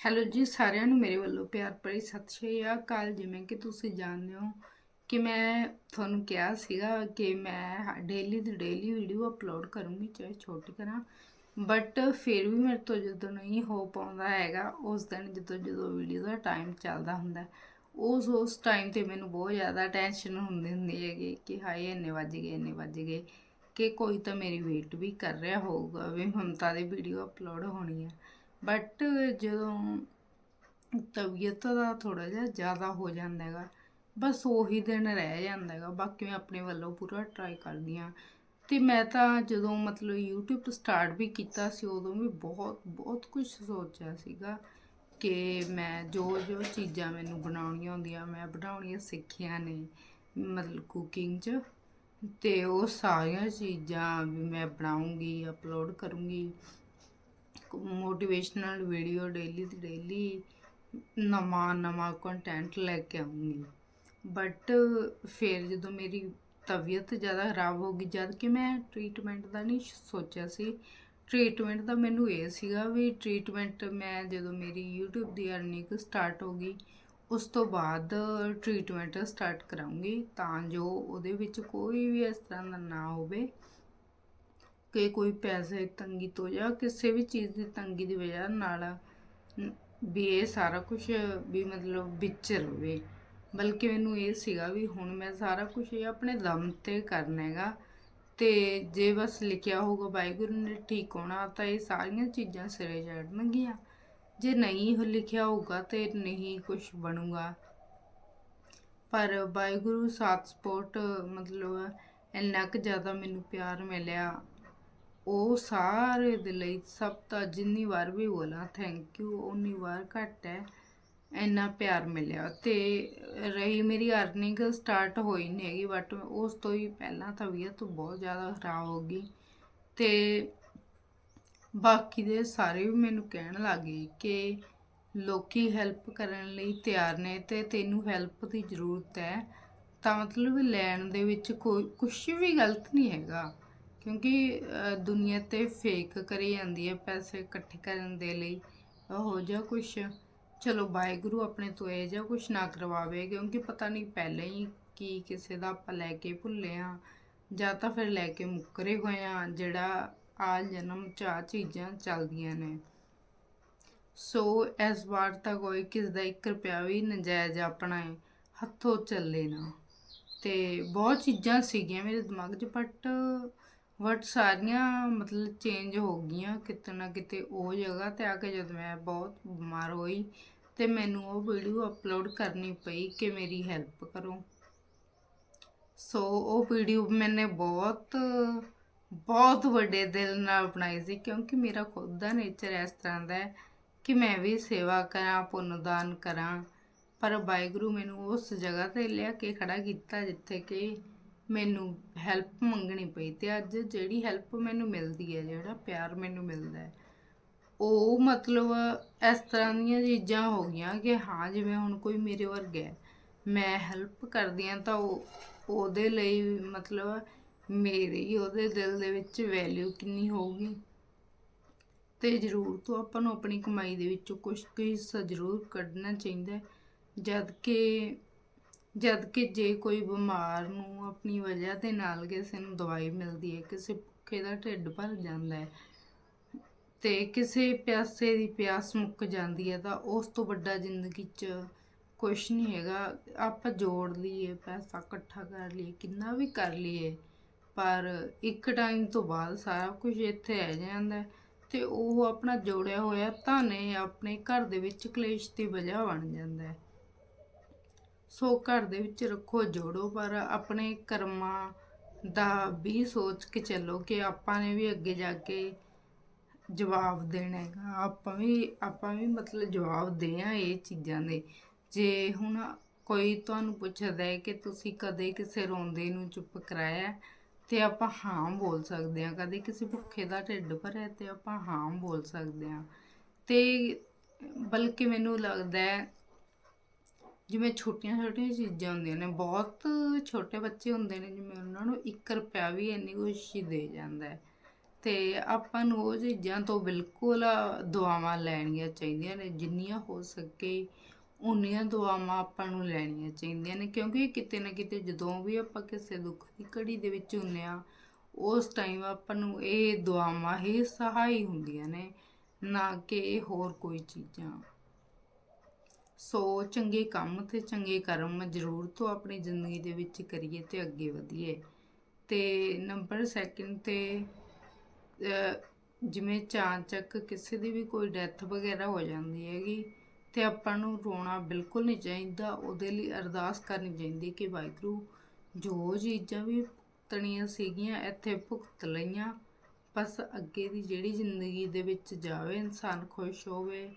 Hello ਜੀ, ਸਾਰਿਆਂ ਨੂੰ ਮੇਰੇ ਵੱਲੋਂ ਪਿਆਰ ਭਰੀ ਸਤਿ ਸ਼੍ਰੀ ਅਕਾਲ। ਜਿਵੇਂ ਕਿ ਤੁਸੀਂ ਜਾਣਦੇ ਹੋ ਕਿ ਮੈਂ ਤੁਹਾਨੂੰ ਕਿਹਾ ਸੀਗਾ ਕਿ ਮੈਂ ਡੇਲੀ ਦੀ ਡੇਲੀ ਵੀਡੀਓ ਅਪਲੋਡ ਕਰੂੰਗੀ, ਚਾਹੇ ਛੋਟੀ ਕਰਾਂ। ਬਟ ਫਿਰ ਵੀ ਮੇਰੇ ਤੋਂ ਜਦੋਂ ਨਹੀਂ ਹੋ ਪਾਉਂਦਾ ਹੈਗਾ, ਉਸ ਦਿਨ ਜਦੋਂ ਜਦੋਂ ਵੀਡੀਓ ਦਾ ਟਾਈਮ ਚੱਲਦਾ ਹੁੰਦਾ, ਉਸ ਉਸ ਟਾਈਮ ਤੇ ਮੈਨੂੰ ਬਹੁਤ ਜ਼ਿਆਦਾ ਟੈਨਸ਼ਨ ਹੁੰਦੀ ਹੁੰਦੀ ਹੈਗੀ ਕਿ ਹਾਏ, ਇੰਨੇ ਵੱਜ ਗਏ, ਇੰਨੇ ਵੱਜ ਗਏ ਕਿ ਕੋਈ ਤਾਂ ਮੇਰੀ ਵੇਟ ਵੀ ਕਰ ਰਿਹਾ ਹੋਊਗਾ, ਵੀ ਮਮਤਾ ਦੀ ਵੀਡੀਓ ਅਪਲੋਡ ਹੋਣੀ ਹੈ ਬਟ ਜਦੋਂ ਤਬੀਅਤ ਦਾ ਥੋੜਾ ਜਿਹਾ ਜ਼ਿਆਦਾ ਹੋ ਜਾਂਦਾ ਹੈਗਾ, ਬਸ ਉਹੀ ਦਿਨ ਰਹਿ ਜਾਂਦਾ ਹੈਗਾ। ਬਾਕੀ ਮੈਂ ਆਪਣੇ ਵੱਲੋਂ ਪੂਰਾ ਟਰਾਈ ਕਰਦੀ ਹਾਂ। ਤੇ ਮੈਂ ਤਾਂ ਜਦੋਂ ਮਤਲਬ YouTube ਸਟਾਰਟ ਵੀ ਕੀਤਾ ਸੀ, ਉਦੋਂ ਵੀ ਬਹੁਤ ਬਹੁਤ ਕੁਝ ਸੋਚਿਆ ਸੀਗਾ ਕਿ ਮੈਂ ਜੋ ਜੋ ਚੀਜ਼ਾਂ ਮੈਨੂੰ ਬਣਾਉਣੀਆਂ ਹੁੰਦੀਆਂ, ਮੈਂ ਬਣਾਉਣੀਆਂ ਸਿੱਖੀਆਂ ਨੇ, ਮਤਲਬ ਕੁਕਿੰਗ 'ਚ। ਤੇ ਉਹ ਸਾਰੀਆਂ ਚੀਜ਼ਾਂ ਵੀ ਮੈਂ ਬਣਾਉਂਗੀ ਅਪਲੋਡ ਕਰੂੰਗੀ। ਮੋਟੀਵੇਸ਼ਨਲ ਵੀਡੀਓ ਡੇਲੀ ਦੀ ਡੇਲੀ ਨਵਾਂ ਨਵਾਂ ਕੰਟੈਂਟ ਲੈ ਕੇ ਆਉਂਗੀ। ਬਟ ਫਿਰ ਜਦੋਂ ਮੇਰੀ ਤਬੀਅਤ ਜ਼ਿਆਦਾ ਖਰਾਬ ਹੋ ਗਈ, ਜਦ ਕਿ ਮੈਂ ਟ੍ਰੀਟਮੈਂਟ ਦਾ ਨਹੀਂ ਸੋਚਿਆ ਸੀ। ਟ੍ਰੀਟਮੈਂਟ ਦਾ ਮੈਨੂੰ ਇਹ ਸੀਗਾ ਵੀ ਟ੍ਰੀਟਮੈਂਟ ਮੈਂ ਜਦੋਂ ਮੇਰੀ YouTube ਦੀ ਅਰਨਿੰਗ ਸਟਾਰਟ ਹੋ ਗਈ, ਉਸ ਤੋਂ ਬਾਅਦ ਟ੍ਰੀਟਮੈਂਟ ਸਟਾਰਟ ਕਰਾਉਂਗੀ ਤਾਂ ਜੋ ਉਹਦੇ ਵਿੱਚ ਕੋਈ ਵੀ ਇਸ ਤਰ੍ਹਾਂ ਦਾ ਨਾ ਹੋਵੇ। ਕਿ ਕੋਈ ਪੈਸੇ ਤੰਗੀ ਤੋਂ ਜਾਂ ਕਿਸੇ ਵੀ ਚੀਜ਼ ਦੀ ਤੰਗੀ ਦੀ ਵਜ੍ਹਾ ਨਾਲ ਵੀ ਇਹ ਸਾਰਾ ਕੁਝ ਵੀ ਮਤਲਬ ਵਿੱਚ ਰਵੇ। ਬਲਕਿ ਮੈਨੂੰ ਇਹ ਸੀਗਾ ਵੀ ਹੁਣ ਮੈਂ ਸਾਰਾ ਕੁਝ ਇਹ ਆਪਣੇ ਦਮ ਤੇ ਕਰਨਾ ਹੈਗਾ ਤੇ ਜੇ ਬਸ ਲਿਖਿਆ ਹੋਊਗਾ ਵਾਹਿਗੁਰੂ ਨੇ ਠੀਕ ਹੋਣਾ ਤਾਂ ਇਹ ਸਾਰੀਆਂ ਚੀਜ਼ਾਂ ਸਿਰੇ ਚੜਨਗੀਆਂ ਜੇ ਨਹੀਂ ਲਿਖਿਆ ਹੋਊਗਾ ਤੇ ਨਹੀਂ ਕੁਝ ਬਣੂਗਾ। ਪਰ ਵਾਹਿਗੁਰੂ ਸਾਥ ਸਪੋਰਟ ਮਤਲਬ ਇੰਨਾ ਕੁ ਜ਼ਿਆਦਾ ਮੈਨੂੰ ਪਿਆਰ ਮਿਲਿਆ ਉਹ ਸਾਰੇ ਦੇ ਲਈ ਸਭ ਤਾਂ ਜਿੰਨੀ ਵਾਰ ਵੀ ਬੋਲਾਂ ਥੈਂਕ ਯੂ ਉਨੀ ਵਾਰ ਘੱਟ ਹੈ। ਇੰਨਾ ਪਿਆਰ ਮਿਲਿਆ ਤੇ ਰਹੀ ਮੇਰੀ ਅਰਨਿੰਗ ਸਟਾਰਟ ਹੋਈ ਨਹੀਂ ਹੈਗੀ ਬਟ ਉਸ ਤੋਂ ਹੀ ਪਹਿਲਾਂ ਤਬੀਅਤ ਬਹੁਤ ਜ਼ਿਆਦਾ ਖਰਾਬ ਹੋ ਗਈ। ਤੇ ਬਾਕੀ ਦੇ ਸਾਰੇ ਵੀ ਮੈਨੂੰ ਕਹਿਣ ਲੱਗੇ ਕਿ ਲੋਕੀ ਹੈਲਪ ਕਰਨ ਲਈ ਤਿਆਰ ਨੇ ਤੇ ਤੈਨੂੰ ਹੈਲਪ ਦੀ ਜ਼ਰੂਰਤ ਹੈ। ਤਾਂ ਮਤਲਬ ਲੈਣ ਦੇ ਵਿੱਚ ਕੋਈ ਕੁਝ ਵੀ ਗਲਤ ਨਹੀਂ ਹੈਗਾ। ਕਿਉਂਕਿ ਅ, ਦੁਨੀਆ ਤੇ ਫੇਕ ਕਰੀ ਜਾਂਦੀ ਹੈ ਪੈਸੇ ਇਕੱਠੇ ਕਰਨ ਦੇ ਲਈ। ਉਹ ਜਿਹਾ ਕੁਛ ਚਲੋ ਵਾਹਿਗੁਰੂ ਆਪਣੇ ਤੋਂ ਇਹ ਜਿਹਾ ਕੁਛ ਨਾ ਕਰਵਾਵੇ ਕਿਉਂਕਿ ਪਤਾ ਨਹੀਂ ਪਹਿਲਾਂ ਹੀ ਕੀ ਕਿਸੇ ਦਾ ਆਪਾਂ ਲੈ ਕੇ ਭੁੱਲੇ ਆ ਜਾਂ ਤਾਂ ਫਿਰ ਲੈ ਕੇ ਮੁੱਕਰੇ ਹੋਏ ਆ ਜਿਹੜਾ ਆ ਜਨਮ ਚ ਆ ਚੀਜ਼ਾਂ ਚੱਲਦੀਆਂ ਨੇ। ਸੋ ਇਸ ਵਾਰ ਤਾਂ ਕੋਈ ਕਿਸ ਦਾ 1 ਰੁਪਿਆ ਵੀ ਨਜਾਇਜ਼ ਆਪਣਾ ਹੱਥੋਂ ਚੱਲੇ ਨਾ। ਤੇ ਬਹੁਤ ਚੀਜ਼ਾਂ ਸੀਗੀਆਂ ਮੇਰੇ ਦਿਮਾਗ 'ਚ ਬਟ ਬਟ ਸਾਰੀਆਂ ਮਤਲਬ ਚੇਂਜ ਹੋ ਗਈਆਂ ਕਿਤੇ ਨਾ ਕਿਤੇ ਉਹ ਜਗ੍ਹਾ ਤੇ ਆ ਕੇ ਜਦ ਮੈਂ ਬਹੁਤ ਬਿਮਾਰ ਹੋਈ ਤੇ ਮੈਨੂੰ ਉਹ ਵੀਡੀਓ ਅਪਲੋਡ ਕਰਨੀ ਪਈ ਕਿ ਮੇਰੀ ਹੈਲਪ ਕਰੋ। ਸੋ ਉਹ ਵੀਡੀਓ ਮੈਨੇ ਬਹੁਤ ਬਹੁਤ ਵੱਡੇ ਦਿਲ ਨਾਲ ਬਣਾਈ ਸੀ ਕਿਉਂਕਿ ਮੇਰਾ ਖੁਦ ਦਾ ਨੇਚਰ ਇਸ ਤਰ੍ਹਾਂ ਦਾ ਹੈ ਕਿ ਮੈਂ ਵੀ ਸੇਵਾ ਕਰਾਂ, ਪੁੰਨਦਾਨ ਕਰਾਂ। ਪਰ ਵਾਹਿਗੁਰੂ ਮੈਨੂੰ ਉਸ ਜਗ੍ਹਾ ਤੇ ਲਿਆ ਕੇ ਖੜਾ ਕੀਤਾ ਜਿੱਥੇ ਕਿ ਮੈਨੂੰ ਹੈਲਪ ਮੰਗਣੀ ਪਈ ਤੇ ਅੱਜ ਜਿਹੜੀ ਹੈਲਪ ਮੈਨੂੰ ਮਿਲਦੀ ਹੈ, ਜਿਹੜਾ ਪਿਆਰ ਮੈਨੂੰ ਮਿਲਦਾ ਹੈ, ਉਹ ਮਤਲਬ ਇਸ ਤਰ੍ਹਾਂ ਦੀਆਂ ਚੀਜ਼ਾਂ ਹੋ ਗਈਆਂ ਕਿ ਹਾਂ, ਜਿਵੇਂ ਹੁਣ ਕੋਈ ਮੇਰੇ ਵਰਗਾ ਹੈ, ਮੈਂ ਹੈਲਪ ਕਰਦੀ ਹਾਂ ਤਾਂ ਉਹ, ਉਹਦੇ ਲਈ ਮਤਲਬ ਮੇਰੀ ਉਹਦੇ ਦਿਲ ਦੇ ਵਿੱਚ ਵੈਲਿਊ ਕਿੰਨੀ ਹੋਊਗੀ। ਤੇ ਜ਼ਰੂਰ ਤੋਂ ਆਪਾਂ ਨੂੰ ਆਪਣੀ ਕਮਾਈ ਦੇ ਵਿੱਚੋਂ ਕੁਝ ਕੁ ਹਿੱਸਾ ਜ਼ਰੂਰ ਕੱਢਣਾ ਚਾਹੀਦਾ ਜਦ ਕਿ ਜਦ ਕਿ ਜੇ ਕੋਈ ਬਿਮਾਰ ਨੂੰ ਆਪਣੀ ਵਜ੍ਹਾ ਦੇ ਨਾਲ ਕਿਸੇ ਨੂੰ ਦਵਾਈ ਮਿਲਦੀ ਹੈ, ਕਿਸੇ ਭੁੱਖੇ ਦਾ ਢਿੱਡ ਭਰ ਜਾਂਦਾ ਹੈ ਤੇ ਕਿਸੇ ਪਿਆਸੇ ਦੀ ਪਿਆਸ ਮੁੱਕ ਜਾਂਦੀ ਹੈ, ਤਾਂ ਉਸ ਤੋਂ ਵੱਡਾ ਜ਼ਿੰਦਗੀ 'ਚ ਕੁਝ ਨਹੀਂ ਹੈਗਾ। ਆਪਾਂ ਜੋੜ ਲਈਏ, ਪੈਸਾ ਇਕੱਠਾ ਕਰ ਲਈਏ, ਕਿੰਨਾ ਵੀ ਕਰ ਲਈਏ, ਪਰ ਇੱਕ ਟਾਈਮ ਤੋਂ ਬਾਅਦ ਸਾਰਾ ਕੁਝ ਇੱਥੇ ਆ ਜਾਂਦਾ ਹੈ ਤੇ ਉਹ ਆਪਣਾ ਜੋੜਿਆ ਹੋਇਆ ਧਨ ਆਪਣੇ ਘਰ ਦੇ ਵਿੱਚ ਕਲੇਸ਼ ਦੀ ਵਜ੍ਹਾ ਬਣ ਜਾਂਦਾ ਹੈ। ਸੋ ਘਰ ਦੇ ਵਿੱਚ ਰੱਖੋ ਜੋੜੋ, ਪਰ ਆਪਣੇ ਕਰਮਾਂ ਦਾ ਵੀ ਸੋਚ ਕੇ ਚੱਲੋ ਕਿ ਆਪਾਂ ਨੇ ਵੀ ਅੱਗੇ ਜਾ ਕੇ ਜਵਾਬ ਦੇਣਾ ਹੈਗਾ। ਆਪਾਂ ਵੀ ਆਪਾਂ ਵੀ ਮਤਲਬ ਜਵਾਬ ਦੇ ਆ ਇਹ ਚੀਜ਼ਾਂ ਦੇ। ਜੇ ਹੁਣ ਕੋਈ ਤੁਹਾਨੂੰ ਪੁੱਛਦਾ ਹੈ ਕਿ ਤੁਸੀਂ ਕਦੇ ਕਿਸੇ ਰੋਂਦੇ ਨੂੰ ਚੁੱਪ ਕਰਾਇਆ ਹੈ? ਤੇ ਆਪਾਂ ਹਾਂ ਬੋਲ ਸਕਦੇ ਹਾਂ। ਕਦੇ ਕਿਸੇ ਭੁੱਖੇ ਦਾ ਢਿੱਡ ਭਰਿਆ ਤੇ ਆਪਾਂ ਹਾਂ ਬੋਲ ਸਕਦੇ ਹਾਂ। ਤੇ ਬਲਕਿ ਮੈਨੂੰ ਲੱਗਦਾ ਹੈ ਜਿਵੇਂ ਛੋਟੀਆਂ ਛੋਟੀਆਂ ਚੀਜ਼ਾਂ ਹੁੰਦੀਆਂ ਨੇ, ਬਹੁਤ ਛੋਟੇ ਬੱਚੇ ਹੁੰਦੇ ਨੇ, ਜਿਵੇਂ ਉਹਨਾਂ ਨੂੰ 1 ਰੁਪਿਆ ਵੀ ਇੰਨੀ ਖੁਸ਼ੀ ਦੇ ਜਾਂਦਾ ਹੈ। ਤੇ ਆਪਾਂ ਨੂੰ ਉਹ ਚੀਜ਼ਾਂ ਤੋਂ ਬਿਲਕੁਲ ਦੁਆਵਾਂ ਲੈਣੀਆਂ ਚਾਹੀਦੀਆਂ ਨੇ, ਜਿੰਨੀਆਂ ਹੋ ਸਕੇ ਉਨੀਆਂ ਦੁਆਵਾਂ ਆਪਾਂ ਨੂੰ ਲੈਣੀਆਂ ਚਾਹੀਦੀਆਂ ਨੇ, ਕਿਉਂਕਿ ਕਿਤੇ ਨਾ ਕਿਤੇ ਜਦੋਂ ਵੀ ਆਪਾਂ ਕਿਸੇ ਦੁੱਖ ਦੀ ਘੜੀ ਦੇ ਵਿੱਚ ਹੁੰਨੇ ਆ ਉਸ ਟਾਈਮ ਆਪਾਂ ਨੂੰ ਇਹ ਦੁਆਵਾਂ ਹੀ ਸਹਾਈ ਹੁੰਦੀਆਂ ਨੇ, ਨਾ ਕਿ ਇਹ ਹੋਰ ਕੋਈ ਚੀਜ਼ਾਂ। ਸੋ ਚੰਗੇ ਕੰਮ ਤੇ ਚੰਗੇ ਕਰਮ ਜ਼ਰੂਰ ਤੋਂ ਆਪਣੀ ਜ਼ਿੰਦਗੀ ਦੇ ਵਿੱਚ ਕਰੀਏ ਤੇ ਅੱਗੇ ਵਧੀਏ। ਤੇ ਨੰਬਰ ਸੈਕਿੰਡ ਤੇ ਜਿਵੇਂ ਚਾਂਚਕ ਕਿਸੇ ਦੀ ਵੀ ਕੋਈ ਡੈਥ ਵਗੈਰਾ ਹੋ ਜਾਂਦੀ ਹੈਗੀ ਤੇ ਆਪਾਂ ਨੂੰ ਰੋਣਾ ਬਿਲਕੁਲ ਨਹੀਂ ਚਾਹੀਦਾ, ਉਹਦੇ ਲਈ ਅਰਦਾਸ ਕਰਨੀ ਚਾਹੀਦੀ ਕਿ ਵਾਹਿਗੁਰੂ ਜੋ ਚੀਜ਼ਾਂ ਵੀ ਭੁਗਤਣੀਆਂ ਸੀਗੀਆਂ ਇੱਥੇ ਭੁਗਤ ਲਈਆਂ, ਬਸ ਅੱਗੇ ਦੀ ਜਿਹੜੀ ਜ਼ਿੰਦਗੀ ਦੇ ਵਿੱਚ ਜਾਵੇ, ਇਨਸਾਨ ਖੁਸ਼ ਹੋਵੇ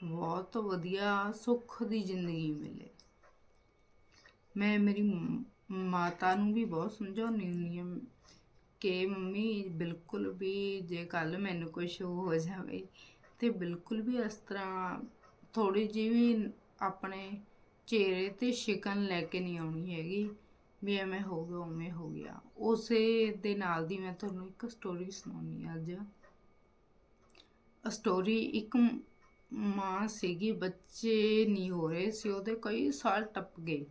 ਬਹੁਤ ਵਧੀਆ ਸੁੱਖ ਦੀ ਜ਼ਿੰਦਗੀ ਮਿਲੇ। ਮੈਂ ਮੇਰੀ ਮਾਤਾ ਨੂੰ ਵੀ ਬਹੁਤ ਸਮਝਾਉਂਦੀ ਹੁੰਦੀ ਹਾਂ ਕਿ ਮੰਮੀ, ਬਿਲਕੁਲ ਵੀ ਜੇ ਕੱਲ ਮੈਨੂੰ ਕੁਝ ਹੋ ਜਾਵੇ ਤੇ ਬਿਲਕੁਲ ਵੀ ਇਸ ਤਰ੍ਹਾਂ ਥੋੜੀ ਜਿਹੀ ਵੀ ਆਪਣੇ ਚਿਹਰੇ ਤੇ ਸ਼ਿਕਨ ਲੈ ਕੇ ਨਹੀਂ ਆਉਣੀ ਹੈਗੀ ਵੀ ਐਵੇਂ ਹੋ ਗਿਆ, ਉਵੇਂ ਹੋ ਗਿਆ। ਉਸੇ ਦੇ ਨਾਲ ਦੀ ਮੈਂ ਤੁਹਾਨੂੰ ਇੱਕ ਸਟੋਰੀ ਸੁਣਾਉਣੀ ਆ ਅੱਜ। ਸਟੋਰੀ ਇੱਕ ਮਾਂ ਸੀਗੀ, ਬੱਚੇ ਨਹੀਂ ਹੋ ਰਹੇ ਸੀ, ਉਹਦੇ ਕਈ ਸਾਲ ਟੱਪ ਗਏ।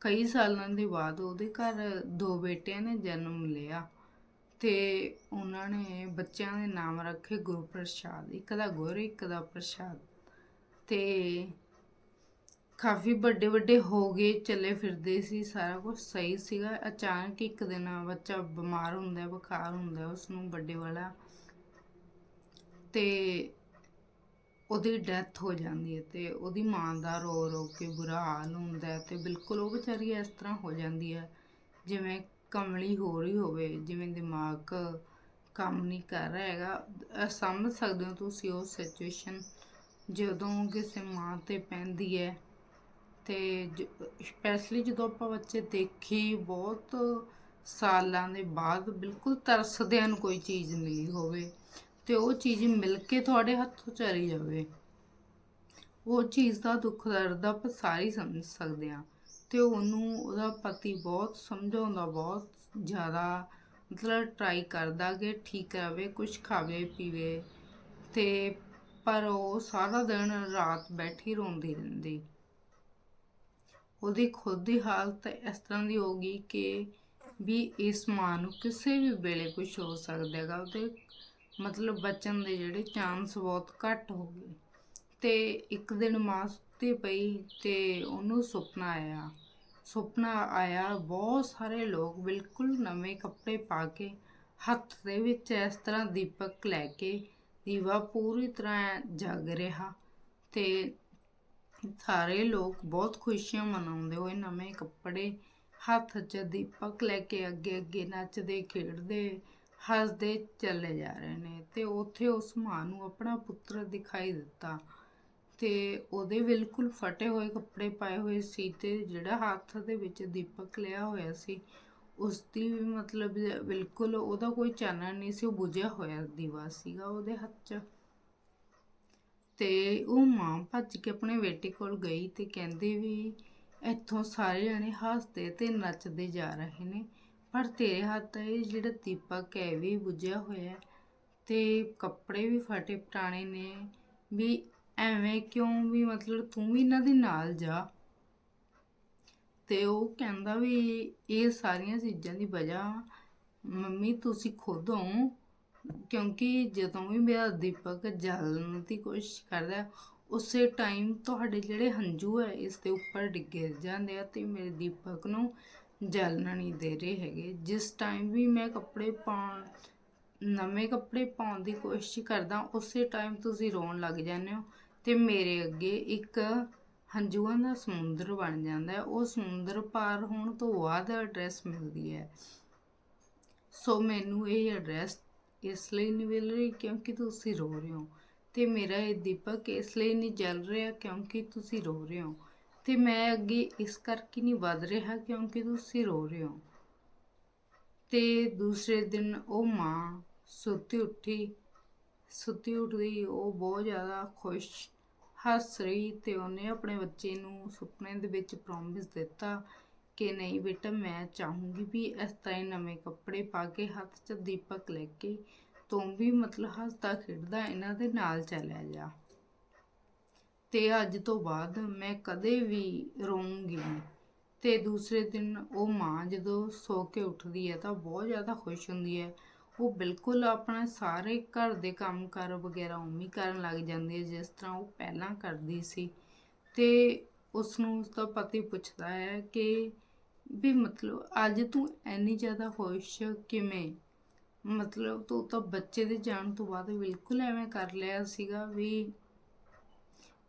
ਕਈ ਸਾਲਾਂ ਦੇ ਬਾਅਦ ਉਹਦੇ ਘਰ ਦੋ ਬੇਟਿਆਂ ਨੇ ਜਨਮ ਲਿਆ ਤੇ ਉਹਨਾਂ ਨੇ ਬੱਚਿਆਂ ਦੇ ਨਾਮ ਰੱਖੇ ਗੁਰੂ ਪ੍ਰਸਾਦ ਇੱਕ ਦਾ ਗੁਰ, ਇੱਕ ਦਾ ਪ੍ਰਸਾਦ। ਤੇ ਕਾਫੀ ਵੱਡੇ ਵੱਡੇ ਹੋ ਗਏ, ਚੱਲੇ ਫਿਰਦੇ ਸੀ, ਸਾਰਾ ਕੁਝ ਸਹੀ ਸੀਗਾ। ਅਚਾਨਕ ਇੱਕ ਦਿਨ ਬੱਚਾ ਬਿਮਾਰ ਹੁੰਦਾ, ਬੁਖਾਰ ਹੁੰਦਾ ਹੈ ਉਸ ਨੂੰ ਵੱਡੇ ਵਾਲਾ ਤੇ ਉਹਦੀ ਡੈਥ ਹੋ ਜਾਂਦੀ ਹੈ ਤੇ ਉਹਦੀ ਮਾਂ ਦਾ ਰੋ ਰੋ ਕੇ ਬੁਰਾ ਹਾਲ ਹੁੰਦਾ ਹੈ ਤੇ ਬਿਲਕੁਲ ਉਹ ਵਿਚਾਰੀ ਇਸ ਤਰ੍ਹਾਂ ਹੋ ਜਾਂਦੀ ਹੈ, ਜਿਵੇਂ ਕਮਲੀ ਹੋ ਰਹੀ ਹੋਵੇ, ਜਿਵੇਂ ਦਿਮਾਗ ਕੰਮ ਨਹੀਂ ਕਰ ਰਿਹਾ ਹੈਗਾ। ਸਮਝ ਸਕਦੇ ਹੋ ਤੁਸੀਂ ਉਹ ਸਿਚੁਏਸ਼ਨ ਜਦੋਂ ਕਿਸੇ ਮਾਂ ਤੇ ਪੈਂਦੀ ਹੈ ਤੇ ਸਪੈਸ਼ਲੀ ਜਦੋਂ ਆਪਾਂ ਬੱਚੇ ਦੇਖੀ ਬਹੁਤ ਸਾਲਾਂ ਦੇ ਬਾਅਦ ਬਿਲਕੁਲ ਤਰਸਦਿਆਂ ਨੂੰ ਕੋਈ ਚੀਜ਼ ਮਿਲੀ ਹੋਵੇ। ਤੇ ਉਹ ਚੀਜ਼ ਮਿਲ ਕੇ ਤੁਹਾਡੇ ਹੱਥੋਂ ਚਲੀ ਜਾਵੇ। ਉਹ ਚੀਜ਼ ਦਾ ਦੁੱਖ ਦਰਦ ਆਪਾਂ ਸਾਰੀ ਸਮਝ ਸਕਦੇ ਆ ਤੇ ਉਹਨੂੰ ਉਹਦਾ ਪਤੀ ਬਹੁਤ ਸਮਝਾਉਂਦਾ, ਬਹੁਤ ਜ਼ਿਆਦਾ ਮਤਲਬ ਟਰਾਈ ਕਰਦਾ ਕਿ ਠੀਕ ਰਵੇ ਕੁਝ ਖਾਵੇ, ਪੀਵੇ। ਤੇ ਪਰ ਉਹ ਸਾਰਾ ਦਿਨ ਰਾਤ ਬੈਠੀ ਰੋਂਦੀ ਰਹਿੰਦੀ। ਉਹਦੀ ਖੁਦ ਦੀ ਹਾਲਤ ਇਸ ਤਰ੍ਹਾਂ ਦੀ ਹੋ ਗਈ ਕਿ ਵੀ ਇਸ ਮਾਂ ਨੂੰ ਕਿਸੇ ਵੀ ਵੇਲੇ ਕੁਝ ਹੋ ਸਕਦਾ ਹੈਗਾ, ਉਹਦੇ ਮਤਲਬ ਬਚਣ ਦੇ ਜਿਹੜੇ ਚਾਂਸ ਬਹੁਤ ਘੱਟ ਹੋ ਗਏ। ਤੇ ਇੱਕ ਦਿਨ ਮਾਂ ਸੁੱਤੀ ਪਈ ਤੇ ਉਹਨੂੰ ਸੁਪਨਾ ਆਇਆ। ਸੁਪਨਾ ਆਇਆ, ਬਹੁਤ ਸਾਰੇ ਲੋਕ ਬਿਲਕੁਲ ਨਵੇਂ ਕੱਪੜੇ ਪਾ ਕੇ ਹੱਥ ਦੇ ਵਿੱਚ ਇਸ ਤਰ੍ਹਾਂ ਦੀਪਕ ਲੈ ਕੇ ਦੀਵਾ ਪੂਰੀ ਤਰ੍ਹਾਂ ਜਗ ਰਿਹਾ ਤੇ ਸਾਰੇ ਲੋਕ ਬਹੁਤ ਖੁਸ਼ੀਆਂ ਮਨਾਉਂਦੇ ਹੋਏ ਨਵੇਂ ਕੱਪੜੇ ਹੱਥ 'ਚ ਦੀਪਕ ਲੈ ਕੇ ਅੱਗੇ ਅੱਗੇ ਨੱਚਦੇ, ਖੇਡਦੇ ਹੱਸਦੇ ਚਲੇ ਜਾ ਰਹੇ ਨੇ ਤੇ ਉੱਥੇ ਉਸ ਮਾਂ ਨੂੰ ਆਪਣਾ ਪੁੱਤਰ ਦਿਖਾਈ ਦਿੱਤਾ ਤੇ ਉਹਦੇ ਬਿਲਕੁਲ ਫਟੇ ਹੋਏ ਕੱਪੜੇ ਪਾਏ ਹੋਏ ਸੀ ਤੇ ਜਿਹੜਾ ਹੱਥ ਦੇ ਵਿੱਚ ਦੀਪਕ ਲਿਆ ਹੋਇਆ ਸੀ ਉਸ ਦੀ ਵੀ ਮਤਲਬ ਬਿਲਕੁਲ ਉਹਦਾ ਕੋਈ ਚਾਨਣ ਨਹੀਂ ਸੀ, ਉਹ ਬੁਝਿਆ ਹੋਇਆ ਦੀਵਾ ਸੀਗਾ ਉਹਦੇ ਹੱਥ 'ਚ। ਤੇ ਉਹ ਮਾਂ ਭੱਜ ਕੇ ਆਪਣੇ ਬੇਟੇ ਕੋਲ ਗਈ ਤੇ ਕਹਿੰਦੀ ਵੀ ਇੱਥੋਂ ਸਾਰੇ ਜਣੇ ਹੱਸਦੇ ਤੇ ਨੱਚਦੇ ਜਾ ਰਹੇ ਨੇ। ਪਰ ਤੇਰੇ ਹੱਥ ਇਹ ਜਿਹੜਾ ਦੀਪਕ ਹੈ ਵੀ ਬੁਝਿਆ ਹੋਇਆ ਤੇ ਕੱਪੜੇ ਵੀ ਫਟੇ ਪੁਰਾਣੇ ਨੇ ਵੀ ਐਵੇਂ ਕਿਉਂ ਵੀ ਮਤਲਬ ਤੂੰ ਵੀ ਇਹਨਾਂ ਦੇ ਨਾਲ ਜਾ। ਤੇ ਉਹ ਕਹਿੰਦਾ ਵੀ ਇਹ ਸਾਰੀਆਂ ਚੀਜ਼ਾਂ ਦੀ ਵਜ੍ਹਾ ਮੰਮੀ ਤੁਸੀਂ ਖੁਦ ਹੋ, ਕਿਉਂਕਿ ਜਦੋਂ ਵੀ ਮੇਰਾ ਦੀਪਕ ਜਲਣ ਦੀ ਕੋਸ਼ਿਸ਼ ਕਰਦਾ, ਉਸੇ ਟਾਈਮ ਤੁਹਾਡੇ ਜਿਹੜੇ ਹੰਝੂ ਹੈ, ਇਸ ਦੇ ਉੱਪਰ ਡਿੱਗੇ ਜਾਂਦੇ ਆ ਤੇ ਮੇਰੇ ਦੀਪਕ ਨੂੰ ਜਲਣ ਨਹੀਂ ਦੇ ਰਹੇ ਹੈਗੇ। ਜਿਸ ਟਾਈਮ ਵੀ ਮੈਂ ਕੱਪੜੇ ਪਾਉਣ, ਨਵੇਂ ਕੱਪੜੇ ਪਾਉਣ ਦੀ ਕੋਸ਼ਿਸ਼ ਕਰਦਾ, ਉਸੇ ਟਾਈਮ ਤੁਸੀਂ ਰੋਣ ਲੱਗ ਜਾਂਦੇ ਹੋ ਤੇ ਮੇਰੇ ਅੱਗੇ ਇੱਕ ਹੰਝੂਆਂ ਦਾ ਸਮੁੰਦਰ ਬਣ ਜਾਂਦਾ ਹੈ। ਉਹ ਸਮੁੰਦਰ ਪਾਰ ਹੋਣ ਤੋਂ ਬਾਅਦ ਐਡਰੈਸ ਮਿਲਦੀ ਹੈ। ਸੋ ਮੈਨੂੰ ਇਹ ਐਡਰੈਸ ਇਸ ਲਈ ਨਹੀਂ ਮਿਲ ਰਹੀ ਕਿਉਂਕਿ ਤੁਸੀਂ ਰੋ ਰਹੇ ਹੋ ਤੇ ਮੇਰਾ ਇਹ ਦੀਪਕ ਇਸ ਲਈ ਨਹੀਂ ਜਲ ਰਿਹਾ ਕਿਉਂਕਿ ਤੁਸੀਂ ਰੋ ਰਹੇ ਹੋ। ਤੇ ਮੈਂ ਅੱਗੇ ਇਸ ਕਰਕੇ ਨਹੀਂ ਵੱਧ ਰਿਹਾ ਕਿਉਂਕਿ ਤੁਸੀਂ ਰੋ ਰਹੇ ਹੋ। ਤੇ ਦੂਸਰੇ ਦਿਨ ਉਹ ਮਾਂ ਸੁੱਤੀ ਉੱਠੀ। ਸੁੱਤੀ ਉੱਠਦੀ ਉਹ ਬਹੁਤ ਜ਼ਿਆਦਾ ਖੁਸ਼ ਹੱਸ ਰਹੀ ਤੇ ਉਹਨੇ ਆਪਣੇ ਬੱਚੇ ਨੂੰ ਸੁਪਨੇ ਦੇ ਵਿੱਚ ਪ੍ਰੋਮਿਸ ਦਿੱਤਾ ਕਿ ਨਹੀਂ ਬੇਟਾ, ਮੈਂ ਚਾਹੂੰਗੀ ਵੀ ਇਸ ਤਰ੍ਹਾਂ ਹੀ ਨਵੇਂ ਕੱਪੜੇ ਪਾ ਕੇ ਹੱਥ 'ਚ ਦੀਪਕ ਲੈ ਕੇ ਤੂੰ ਵੀ ਮਤਲਬ ਹੱਸਦਾ ਖੇਡਦਾ, ਇਹਨਾਂ ਦੇ ਨਾਲ ਚੱਲਿਆ ਜਾ। ਤੇ ਅੱਜ ਤੋਂ ਬਾਅਦ ਮੈਂ ਕਦੇ ਵੀ ਰੋਊਂਗੀ ਨਹੀਂ। ਤੇ ਦੂਸਰੇ ਦਿਨ ਉਹ ਮਾਂ ਜਦੋਂ ਸੋ ਕੇ ਉੱਠਦੀ ਹੈ ਤਾਂ ਬਹੁਤ ਜ਼ਿਆਦਾ ਖੁਸ਼ ਹੁੰਦੀ ਹੈ। ਉਹ ਬਿਲਕੁਲ ਆਪਣਾ ਸਾਰੇ ਘਰ ਦੇ ਕੰਮਕਾਰ ਵਗੈਰਾ ਉਵੇਂ ਕਰਨ ਲੱਗ ਜਾਂਦੀ ਹੈ ਜਿਸ ਤਰ੍ਹਾਂ ਉਹ ਪਹਿਲਾਂ ਕਰਦੀ ਸੀ। ਤੇ ਉਸ ਨੂੰ ਉਸ ਦਾ ਪਤੀ ਪੁੱਛਦਾ ਹੈ ਕਿ ਵੀ ਮਤਲਬ ਅੱਜ ਤੂੰ ਇੰਨੀ ਜ਼ਿਆਦਾ ਖੁਸ਼ ਕਿਵੇਂ? ਮਤਲਬ ਤੂੰ ਤਾਂ ਬੱਚੇ ਦੇ ਜਾਣ ਤੋਂ ਬਾਅਦ ਬਿਲਕੁਲ ਐਵੇਂ ਕਰ ਲਿਆ ਸੀਗਾ ਵੀ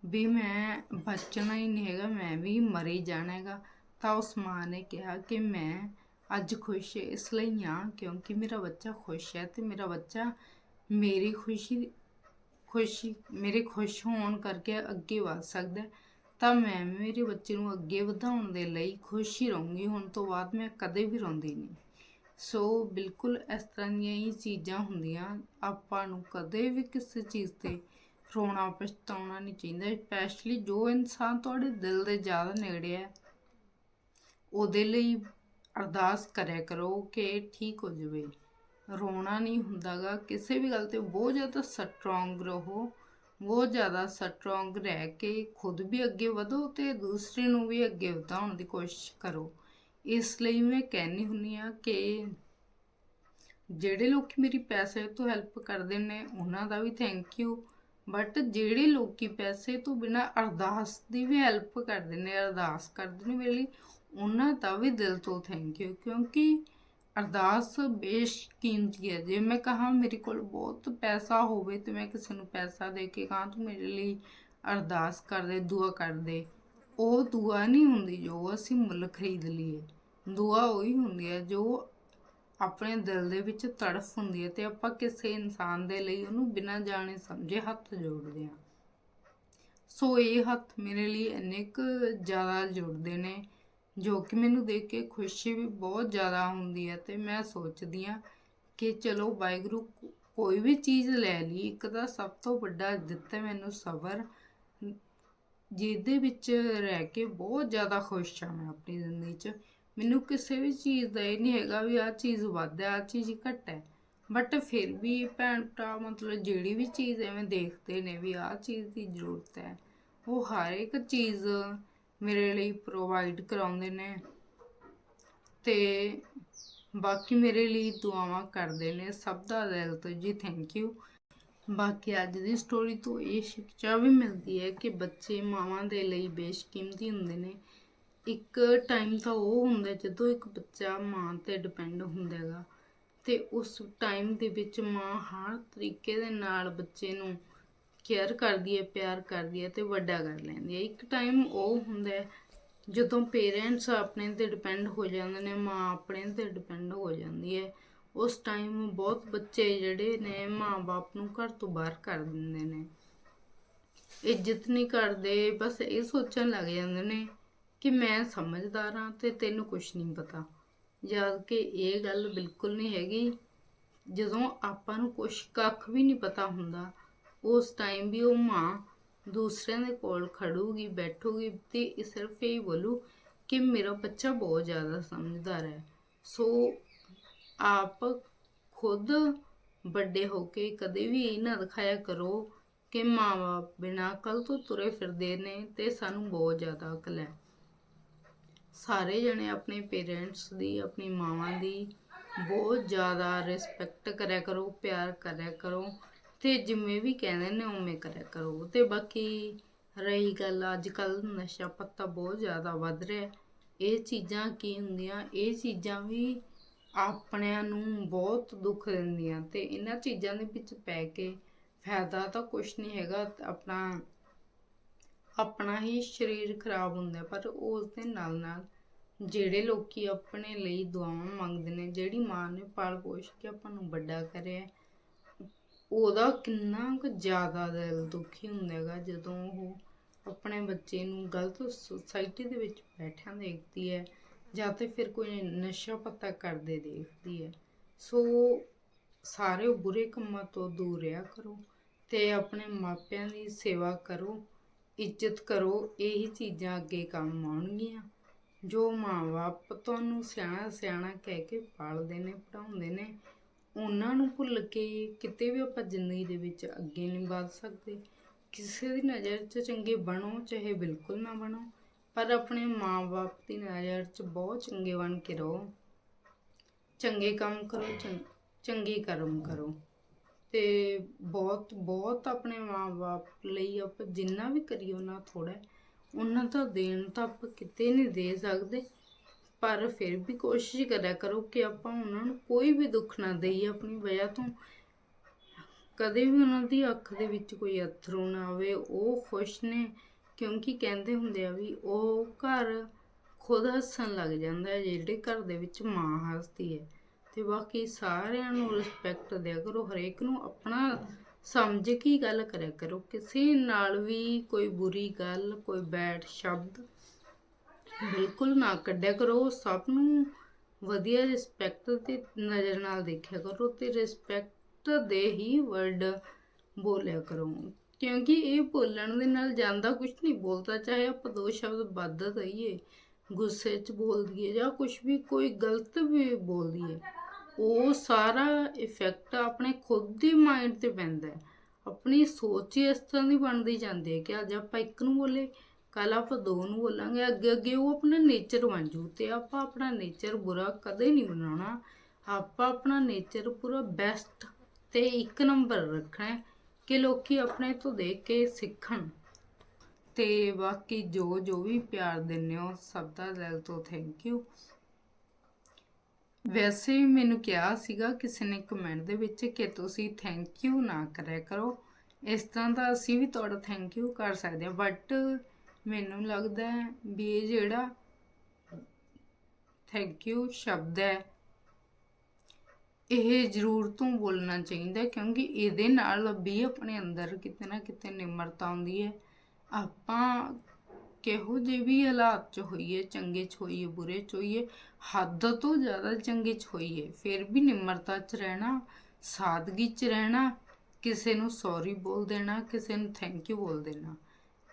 ਵੀ ਮੈਂ ਬਚਣਾ ਹੀ ਨਹੀਂ ਹੈਗਾ, ਮੈਂ ਵੀ ਮਰੀ ਜਾਣਾ ਹੈਗਾ। ਤਾਂ ਉਸ ਮਾਂ ਨੇ ਕਿਹਾ ਕਿ ਮੈਂ ਅੱਜ ਖੁਸ਼ ਇਸ ਲਈ ਹਾਂ ਕਿਉਂਕਿ ਮੇਰਾ ਬੱਚਾ ਖੁਸ਼ ਹੈ ਤੇ ਮੇਰਾ ਬੱਚਾ ਮੇਰੀ ਖੁਸ਼ੀ ਖੁਸ਼ੀ, ਮੇਰੇ ਖੁਸ਼ ਹੋਣ ਕਰਕੇ ਅੱਗੇ ਵਧ ਸਕਦਾ ਤਾਂ ਮੈਂ ਮੇਰੇ ਬੱਚੇ ਨੂੰ ਅੱਗੇ ਵਧਾਉਣ ਦੇ ਲਈ ਖੁਸ਼ ਹੀ ਰਹੂੰਗੀ, ਹੁਣ ਤੋਂ ਬਾਅਦ ਮੈਂ ਕਦੇ ਵੀ ਰੋਂਦੀ ਨਹੀਂ। ਸੋ ਬਿਲਕੁਲ ਇਸ ਤਰ੍ਹਾਂ ਦੀਆਂ ਹੀ ਚੀਜ਼ਾਂ ਹੁੰਦੀਆਂ, ਆਪਾਂ ਨੂੰ ਕਦੇ ਵੀ ਕਿਸੇ ਚੀਜ਼ ਤੇ ਰੋਣਾ ਪਛਤਾਉਣਾ ਨਹੀਂ ਚਾਹੀਦਾ ਸਪੈਸ਼ਲੀ ਜੋ ਇਨਸਾਨ ਤੁਹਾਡੇ ਦਿਲ ਦੇ ਜ਼ਿਆਦਾ ਨੇੜੇ ਹੈ, ਉਹਦੇ ਲਈ ਅਰਦਾਸ ਕਰਿਆ ਕਰੋ ਕਿ ਠੀਕ ਹੋ ਜਾਵੇ। ਰੋਣਾ ਨਹੀਂ ਹੁੰਦਾਗਾ, ਕਿਸੇ ਵੀ ਗੱਲ ਤੇ ਬਹੁਤ ਜ਼ਿਆਦਾ ਸਟਰੋਂਗ ਰਹੋ, ਬਹੁਤ ਜ਼ਿਆਦਾ ਸਟਰੋਂਗ ਰਹਿ ਕੇ ਖੁਦ ਵੀ ਅੱਗੇ ਵਧੋ ਤੇ ਦੂਸਰੇ ਨੂੰ ਵੀ ਅੱਗੇ ਵਧਾਉਣ ਦੀ ਕੋਸ਼ਿਸ਼ ਕਰੋ। ਇਸ ਲਈ ਮੈਂ ਕਹਿੰਦੀ ਹੁੰਨੀ ਆ ਕਿ ਜਿਹੜੇ ਲੋਕ ਮੇਰੀ ਪੈਸੇ ਤੋਂ ਹੈਲਪ ਕਰਦੇ ਨੇ, ਉਹਨਾਂ ਦਾ ਵੀ ਥੈਂਕ ਯੂ ਬਟ ਜਿਹੜੇ ਲੋਕੀ ਪੈਸੇ ਤੋਂ ਬਿਨਾ ਅਰਦਾਸ ਦੀ ਵੀ ਹੈਲਪ ਕਰਦੇ ਨੇ, ਅਰਦਾਸ ਕਰਦੇ ਨੇ ਮੇਰੇ ਲਈ, ਉਹਨਾਂ ਦਾ ਵੀ ਦਿਲ ਤੋਂ ਥੈਂਕ ਯੂ ਕਿਉਂਕਿ ਅਰਦਾਸ ਬੇਸ਼ਕੀਮਤੀ ਹੈ। ਜੇ ਮੈਂ ਕਹਾਂ ਮੇਰੇ ਕੋਲ ਬਹੁਤ ਪੈਸਾ ਹੋਵੇ ਤੇ ਮੈਂ ਕਿਸੇ ਨੂੰ ਪੈਸਾ ਦੇ ਕੇ ਕਹਾਂ, ਤੂੰ ਮੇਰੇ ਲਈ ਅਰਦਾਸ ਕਰ ਦੇ, ਦੁਆ ਕਰ ਦੇ। ਉਹ ਦੁਆ ਨਹੀਂ ਹੁੰਦੀ ਜੋ ਅਸੀਂ ਮੁੱਲ ਖਰੀਦ ਲਈਏ। ਦੁਆ ਉਹੀ ਹੁੰਦੀ ਹੈ ਜੋ ਆਪਣੇ ਦਿਲ ਦੇ ਵਿੱਚ ਤੜਫ ਹੁੰਦੀ ਹੈ ਤੇ ਆਪਾਂ ਕਿਸੇ ਇਨਸਾਨ ਦੇ ਲਈ ਉਹਨੂੰ ਬਿਨਾਂ ਜਾਣੇ ਸਮਝੇ ਹੱਥ ਜੋੜਦੇ ਹਾਂ। ਸੋ ਇਹ ਹੱਥ ਮੇਰੇ ਲਈ ਇੰਨੇ ਕੁ ਜ਼ਿਆਦਾ ਜੁੜਦੇ ਨੇ, ਜੋ ਕਿ ਮੈਨੂੰ ਦੇਖ ਕੇ ਖੁਸ਼ੀ ਵੀ ਬਹੁਤ ਜ਼ਿਆਦਾ ਹੁੰਦੀ ਹੈ ਤੇ ਮੈਂ ਸੋਚਦੀ ਹਾਂ ਕਿ ਚਲੋ ਵਾਹਿਗੁਰੂ ਕੋਈ ਵੀ ਚੀਜ਼ ਲੈ ਲਈ, ਇੱਕ ਤਾਂ ਸਭ ਤੋਂ ਵੱਡਾ ਦਿੱਤਾ ਮੈਨੂੰ ਸਬਰ ਜਿਹਦੇ ਵਿੱਚ ਰਹਿ ਕੇ ਬਹੁਤ ਜ਼ਿਆਦਾ ਖੁਸ਼ ਹਾਂ ਮੈਂ ਆਪਣੀ ਜ਼ਿੰਦਗੀ 'ਚ। ਮੈਨੂੰ ਕਿਸੇ ਵੀ ਚੀਜ਼ ਦਾ ਇਹ ਨਹੀਂ ਹੈਗਾ ਵੀ ਆਹ ਚੀਜ਼ ਵੱਧ ਹੈ, ਆਹ ਚੀਜ਼ ਘੱਟ ਹੈ। ਬਟ ਫਿਰ ਵੀ ਭੈਣ ਭਰਾ ਮਤਲਬ ਜਿਹੜੀ ਵੀ ਚੀਜ਼ ਐਵੇਂ ਦੇਖਦੇ ਨੇ ਵੀ ਆਹ ਚੀਜ਼ ਦੀ ਜ਼ਰੂਰਤ ਹੈ, ਉਹ ਹਰ ਇੱਕ ਚੀਜ਼ ਮੇਰੇ ਲਈ ਪ੍ਰੋਵਾਈਡ ਕਰਾਉਂਦੇ ਨੇ। ਤੇ ਬਾਕੀ ਮੇਰੇ ਲਈ ਦੁਆਵਾਂ ਕਰਦੇ ਨੇ ਸਭ ਦਾ ਦਿਲ ਤੋਂ ਜੀ ਥੈਂਕ ਯੂ ਬਾਕੀ ਅੱਜ ਦੀ ਸਟੋਰੀ ਤੋਂ ਇਹ ਸਿੱਖਿਆ ਵੀ ਮਿਲਦੀ ਹੈ ਕਿ ਬੱਚੇ ਮਾਵਾਂ ਦੇ ਲਈ ਬੇਸ਼ਕੀਮਤੀ ਹੁੰਦੇ ਨੇ। ਇੱਕ ਟਾਈਮ ਤਾਂ ਉਹ ਹੁੰਦਾ ਜਦੋਂ ਇੱਕ ਬੱਚਾ ਮਾਂ ਤੇ ਡਿਪੈਂਡ ਹੁੰਦਾ ਹੈਗਾ ਤੇ ਉਸ ਟਾਈਮ ਦੇ ਵਿੱਚ ਮਾਂ ਹਰ ਤਰੀਕੇ ਦੇ ਨਾਲ ਬੱਚੇ ਨੂੰ ਕੇਅਰ ਕਰਦੀ ਹੈ, ਪਿਆਰ ਕਰਦੀ ਹੈ ਤੇ ਵੱਡਾ ਕਰ ਲੈਂਦੀ ਹੈ। ਇੱਕ ਟਾਈਮ ਉਹ ਹੁੰਦਾ ਜਦੋਂ ਪੇਰੈਂਟਸ ਆਪਣੇ ਤੇ ਡਿਪੈਂਡ ਹੋ ਜਾਂਦੇ ਨੇ, ਮਾਂ ਆਪਣੇ ਤੇ ਡਿਪੈਂਡ ਹੋ ਜਾਂਦੀ ਹੈ, ਉਸ ਟਾਈਮ ਬਹੁਤ ਬੱਚੇ ਜਿਹੜੇ ਨੇ ਮਾਂ-ਬਾਪ ਨੂੰ ਘਰ ਤੋਂ ਬਾਹਰ ਕਰ ਦਿੰਦੇ ਨੇ। ਇੱਜ਼ਤ ਨਹੀਂ ਕਰਦੇ, ਬਸ ਇਹ ਸੋਚਣ ਲੱਗ ਜਾਂਦੇ ਨੇ ਕਿ ਮੈਂ ਸਮਝਦਾਰ ਹਾਂ ਤੇ ਤੈਨੂੰ ਕੁਝ ਨਹੀਂ ਪਤਾ। ਜਦ ਕਿ ਇਹ ਗੱਲ ਬਿਲਕੁਲ ਨਹੀਂ ਹੈਗੀ, ਜਦੋਂ ਆਪਾਂ ਨੂੰ ਕੁਝ ਕੱਖ ਵੀ ਨਹੀਂ ਪਤਾ ਹੁੰਦਾ, ਉਸ ਟਾਈਮ ਵੀ ਉਹ ਮਾਂ ਦੂਸਰਿਆਂ ਦੇ ਕੋਲ ਖੜੂਗੀ, ਬੈਠੂਗੀ ਤੇ ਸਿਰਫ ਇਹ ਬੋਲੂ ਕਿ ਮੇਰਾ ਬੱਚਾ ਬਹੁਤ ਜ਼ਿਆਦਾ ਸਮਝਦਾਰ ਹੈ। ਸੋ ਆਪ ਖੁਦ ਵੱਡੇ ਹੋ ਕੇ ਕਦੇ ਵੀ ਇਹ ਨਾ ਦਿਖਾਇਆ ਕਰੋ ਕਿ ਮਾਂ-ਬਾਪ ਬਿਨਾਂ ਅਕਲ ਤੋਂ ਤੁਰੇ ਫਿਰਦੇ ਨੇ ਤੇ ਸਾਨੂੰ ਬਹੁਤ ਜ਼ਿਆਦਾ ਅਕਲ ਹੈ। ਸਾਰੇ ਜਣੇ ਆਪਣੇ ਪੇਰੈਂਟਸ ਦੀ, ਆਪਣੀ ਮਾਵਾਂ ਦੀ ਬਹੁਤ ਜ਼ਿਆਦਾ ਰਿਸਪੈਕਟ ਕਰਿਆ ਕਰੋ, ਪਿਆਰ ਕਰਿਆ ਕਰੋ ਤੇ ਜਿਵੇਂ ਵੀ ਕਹਿੰਦੇ ਨੇ ਉਵੇਂ ਕਰਿਆ ਕਰੋ। ਤੇ ਬਾਕੀ ਰਹੀ ਗੱਲ ਅੱਜ ਕੱਲ ਨਸ਼ਾ ਪੱਤਾ ਬਹੁਤ ਜ਼ਿਆਦਾ ਵੱਧ ਰਿਹਾ। ਇਹ ਚੀਜ਼ਾਂ ਕੀ ਹੁੰਦੀਆਂ? ਇਹ ਚੀਜ਼ਾਂ ਵੀ ਆਪਣਿਆਂ ਨੂੰ ਬਹੁਤ ਦੁੱਖ ਦਿੰਦੀਆਂ ਤੇ ਇਹਨਾਂ ਚੀਜ਼ਾਂ ਦੇ ਵਿੱਚ ਪੈ ਕੇ ਫਾਇਦਾ ਤਾਂ ਕੁਝ ਨਹੀਂ ਹੈਗਾ। ਆਪਣਾ ਆਪਣਾ ਹੀ ਸਰੀਰ ਖਰਾਬ ਹੁੰਦਾ ਪਰ ਉਸ ਦੇ ਨਾਲ ਨਾਲ ਜਿਹੜੇ ਲੋਕੀ ਆਪਣੇ ਲਈ ਦੁਆਵਾਂ ਮੰਗਦੇ ਨੇ, ਜਿਹੜੀ ਮਾਂ ਨੇ ਪਾਲ ਪੋਸ਼ ਕੇ ਆਪਾਂ ਨੂੰ ਵੱਡਾ ਕਰਿਆ ਉਹਦਾ ਕਿੰਨਾ ਕੁ ਜ਼ਿਆਦਾ ਦਿਲ ਦੁਖੀ ਹੁੰਦਾ ਹੈਗਾ ਜਦੋਂ ਉਹ ਆਪਣੇ ਬੱਚੇ ਨੂੰ ਗਲਤ ਸੁਸਾਇਟੀ ਦੇ ਵਿੱਚ ਬੈਠਿਆਂ ਦੇਖਦੀ ਹੈ ਜਾਂ ਤੇ ਫਿਰ ਕੋਈ ਨਸ਼ਾ ਪੱਤਾ ਕਰਦੇ ਦੇਖਦੀ ਹੈ। ਸੋ ਸਾਰੇ ਬੁਰੇ ਕੰਮਾਂ ਤੋਂ ਦੂਰ ਰਿਹਾ ਕਰੋ ਤੇ ਆਪਣੇ ਮਾਪਿਆਂ ਦੀ ਸੇਵਾ ਕਰੋ। ਇੱਜ਼ਤ ਕਰੋ, ਇਹੀ ਚੀਜ਼ਾਂ ਅੱਗੇ ਕੰਮ ਆਉਣਗੀਆਂ। ਜੋ ਮਾਂ-ਬਾਪ ਤੁਹਾਨੂੰ ਸਿਆਣਾ ਸਿਆਣਾ ਕਹਿ ਕੇ ਪਾਲਦੇ ਨੇ ਪੜਾਉਂਦੇ ਨੇ, ਉਹਨਾਂ ਨੂੰ ਭੁੱਲ ਕੇ ਕਿਤੇ ਵੀ ਆਪਾਂ ਜ਼ਿੰਦਗੀ ਦੇ ਵਿੱਚ ਅੱਗੇ ਨਹੀਂ ਵਧ ਸਕਦੇ। ਕਿਸੇ ਦੀ ਨਜ਼ਰ 'ਚ ਚੰਗੇ ਬਣੋ, ਚਾਹੇ ਬਿਲਕੁਲ ਨਾ ਬਣੋ, ਪਰ ਆਪਣੇ ਮਾਂ-ਬਾਪ ਦੀ ਨਜ਼ਰ 'ਚ ਬਹੁਤ ਚੰਗੇ ਬਣ ਕੇ ਰਹੋ। ਚੰਗੇ ਕੰਮ ਕਰੋ, ਚੰ- ਚੰਗੇ ਕਰਮ ਕਰੋ। ਤੇ ਬਹੁਤ ਬਹੁਤ ਆਪਣੇ ਮਾਂ-ਬਾਪ ਲਈ ਆਪਾਂ ਜਿੰਨਾ ਵੀ ਕਰੀਏ ਉਹਨਾਂ ਥੋੜਾ ਉਹਨਾਂ ਦਾ ਦੇਣ ਤਾਂ ਆਪਾਂ ਕਿਤੇ ਨਹੀਂ ਦੇ ਸਕਦੇ, ਪਰ ਫਿਰ ਵੀ ਕੋਸ਼ਿਸ਼ ਕਰਿਆ ਕਰੋ ਕਿ ਆਪਾਂ ਉਹਨਾਂ ਨੂੰ ਕੋਈ ਵੀ ਦੁੱਖ ਨਾ ਦੇਈਏ ਆਪਣੀ ਵਜ੍ਹਾ ਤੋਂ। ਕਦੇ ਵੀ ਉਹਨਾਂ ਦੀ ਅੱਖ ਦੇ ਵਿੱਚ ਕੋਈ ਅਥਰੂ ਨਾ ਆਵੇ, ਉਹ ਖੁਸ਼ ਨੇ, ਕਿਉਂਕਿ ਕਹਿੰਦੇ ਹੁੰਦੇ ਆ ਵੀ ਉਹ ਘਰ ਖੁਦ ਹੱਸਣ ਲੱਗ ਜਾਂਦਾ ਹੈ, ਜਿਹੜੇ ਘਰ ਦੇ ਵਿੱਚ ਮਾਂ ਹੱਸਦੀ ਹੈ। ਤੇ ਬਾਕੀ ਸਾਰਿਆਂ ਨੂੰ ਰਿਸਪੈਕਟ ਦਿਆ ਕਰੋ, ਹਰੇਕ ਨੂੰ ਆਪਣਾ ਸਮਝ ਕੇ ਗੱਲ ਕਰਿਆ ਕਰੋ। ਕਿਸੇ ਨਾਲ ਵੀ ਕੋਈ ਬੁਰੀ ਗੱਲ, ਕੋਈ ਬੈਡ ਸ਼ਬਦ ਬਿਲਕੁਲ ਨਾ ਕੱਢਿਆ ਕਰੋ। ਸਭ ਨੂੰ ਵਧੀਆ ਰਿਸਪੈਕਟ ਦੀ ਨਜ਼ਰ ਨਾਲ ਦੇਖਿਆ ਕਰੋ ਤੇ ਰਿਸਪੈਕਟ ਦੇ ਹੀ ਵਰਡ ਬੋਲਿਆ ਕਰੋ। ਕਿਉਂਕਿ ਇਹ ਬੋਲਣ ਦੇ ਨਾਲ ਜਾਂਦਾ ਕੁਝ ਨਹੀਂ ਬੋਲਦਾ, ਚਾਹੇ ਆਪਾਂ ਦੋ ਸ਼ਬਦ ਵੱਧ ਦਈਏ, ਗੁੱਸੇ 'ਚ ਬੋਲ ਦਈਏ ਜਾਂ ਕੁਝ ਵੀ, ਕੋਈ ਗਲਤ ਵੀ ਬੋਲ ਦਈਏ। ਉਹ ਸਾਰਾ ਇਫੈਕਟ ਆਪਣੇ ਖੁਦ ਦੇ ਮਾਈਂਡ ਤੇ ਪੈਂਦਾ ਹੈ। ਆਪਣੀ ਸੋਚ ਹੀ ਇਸ ਤਰ੍ਹਾਂ ਦੀ ਬਣਦੀ ਜਾਂਦੀ ਹੈ ਕਿ ਅੱਜ ਆਪਾਂ ਇੱਕ ਨੂੰ ਬੋਲੇ ਕੱਲ ਆਪਾਂ ਦੋ ਨੂੰ ਬੋਲਾਂਗੇ, ਅੱਗੇ ਅੱਗੇ ਉਹ ਆਪਣਾ ਨੇਚਰ ਬਣ ਜੂ ਤੇ ਆਪਾਂ ਆਪਣਾ ਨੇਚਰ ਬੁਰਾ ਕਦੇ ਨਹੀਂ ਬਣਾਉਣਾ। ਆਪਾਂ ਆਪਣਾ ਨੇਚਰ ਪੂਰਾ ਬੈਸਟ ਤੇ ਇੱਕ ਨੰਬਰ ਰੱਖਣਾ ਕਿ ਲੋਕੀ ਆਪਣੇ ਤੋਂ ਦੇਖ ਕੇ ਸਿੱਖਣ। ਤੇ ਬਾਕੀ ਜੋ ਜੋ ਵੀ ਪਿਆਰ ਦਿੰਦੇ ਹੋ, ਸਭ ਦਾ ਦਿਲ ਤੋਂ ਥੈਂਕ ਯੂ ਵੈਸੇ ਵੀ ਮੈਨੂੰ ਕਿਹਾ ਸੀਗਾ ਕਿਸੇ ਨੇ ਕਮੈਂਟ ਦੇ ਵਿੱਚ ਕਿ ਤੁਸੀਂ ਥੈਂਕ ਯੂ ਨਾ ਕਰਿਆ ਕਰੋ। ਇਸ ਤਰ੍ਹਾਂ ਦਾ ਅਸੀਂ ਵੀ ਤੁਹਾਡਾ ਥੈਂਕ ਯੂ ਕਰ ਸਕਦੇ ਹਾਂ ਬਟ ਮੈਨੂੰ ਲੱਗਦਾ ਹੈ ਵੀ ਇਹ ਜਿਹੜਾ ਥੈਂਕ ਯੂ ਸ਼ਬਦ ਹੈ, ਇਹ ਜ਼ਰੂਰ ਤੋਂ ਬੋਲਣਾ ਚਾਹੀਦਾ ਕਿਉਂਕਿ ਇਹਦੇ ਨਾਲ ਵੀ ਆਪਣੇ ਅੰਦਰ ਕਿਤੇ ਨਾ ਕਿਤੇ ਨਿਮਰਤਾ ਆਉਂਦੀ ਹੈ। ਆਪਾਂ ਕਿਹੋ ਜਿਹੇ ਵੀ ਹਾਲਾਤ 'ਚ ਹੋਈਏ, ਚੰਗੇ 'ਚ ਹੋਈਏ, ਬੁਰੇ 'ਚ ਹੋਈਏ, ਹੱਦ ਤੋਂ ਜ਼ਿਆਦਾ ਚੰਗੇ 'ਚ ਹੋਈਏ, ਫਿਰ ਵੀ ਨਿਮਰਤਾ 'ਚ ਰਹਿਣਾ, ਸਾਦਗੀ 'ਚ ਰਹਿਣਾ, ਕਿਸੇ ਨੂੰ ਸੌਰੀ ਬੋਲ ਦੇਣਾ, ਕਿਸੇ ਨੂੰ ਥੈਂਕ ਯੂ ਬੋਲ ਦੇਣਾ।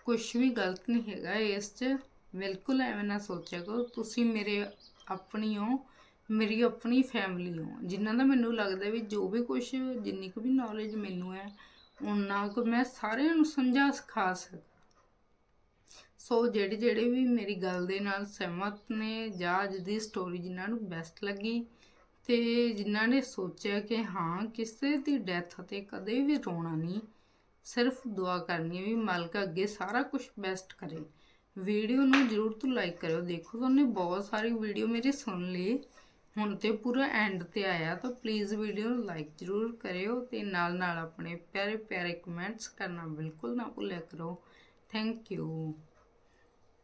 ਕੁਝ ਵੀ ਗਲਤ ਨਹੀਂ ਹੈਗਾ ਇਸ 'ਚ, ਬਿਲਕੁਲ ਐਵੇਂ ਨਾ ਸੋਚਿਆ ਕਰੋ, ਤੁਸੀਂ ਮੇਰੇ ਆਪਣੀ ਹੋ ਮੇਰੀ ਆਪਣੀ ਫੈਮਿਲੀ ਹੋ ਜਿਨ੍ਹਾਂ ਦਾ ਮੈਨੂੰ ਲੱਗਦਾ ਵੀ ਜੋ ਵੀ ਕੁਝ ਜਿੰਨੀ ਕੁ ਵੀ ਨੌਲੇਜ ਮੈਨੂੰ ਹੈ ਉਹਨਾਂ ਕੁ ਮੈਂ ਸਾਰਿਆਂ ਨੂੰ ਸਮਝਾ, ਸਿਖਾ ਸਕਾਂ ਸੋ ਜਿਹੜੇ ਜਿਹੜੇ ਵੀ ਮੇਰੀ ਗੱਲ ਦੇ ਨਾਲ ਸਹਿਮਤ ਨੇ, ਜਾਂ ਅੱਜ ਦੀ ਸਟੋਰੀ ਜਿਨ੍ਹਾਂ ਨੂੰ ਬੈਸਟ ਲੱਗੀ, ਤੇ ਜਿਨ੍ਹਾਂ ਨੇ ਸੋਚਿਆ ਕਿ ਹਾਂ, ਕਿਸੇ ਦੀ ਡੈਥ ਤੇ ਕਦੇ ਵੀ ਰੋਣਾ ਨਹੀਂ, ਸਿਰਫ ਦੁਆ ਕਰਨੀ ਹੈ ਵੀ ਮਾਲਕ ਅੱਗੇ ਸਾਰਾ ਕੁਝ ਬੈਸਟ ਕਰੇ। ਵੀਡੀਓ ਨੂੰ ਜ਼ਰੂਰ ਤੋਂ ਲਾਈਕ ਕਰਿਓ। ਦੇਖੋ, ਤੁਹਾਨੂੰ ਬਹੁਤ ਸਾਰੀ ਵੀਡੀਓ ਮੇਰੀ ਸੁਣ ਲਈ। ਹੁਣ ਤੇ ਪੂਰਾ ਐਂਡ ਤੇ ਆਇਆ, ਤਾਂ ਪਲੀਜ਼ ਵੀਡੀਓ ਨੂੰ ਲਾਈਕ ਜ਼ਰੂਰ ਕਰਿਓ ਤੇ ਨਾਲ ਨਾਲ ਆਪਣੇ ਪਿਆਰੇ ਪਿਆਰੇ ਕਮੈਂਟਸ ਕਰਨਾ ਬਿਲਕੁਲ ਨਾ ਭੁੱਲਿਆ ਕਰੋ। Thank you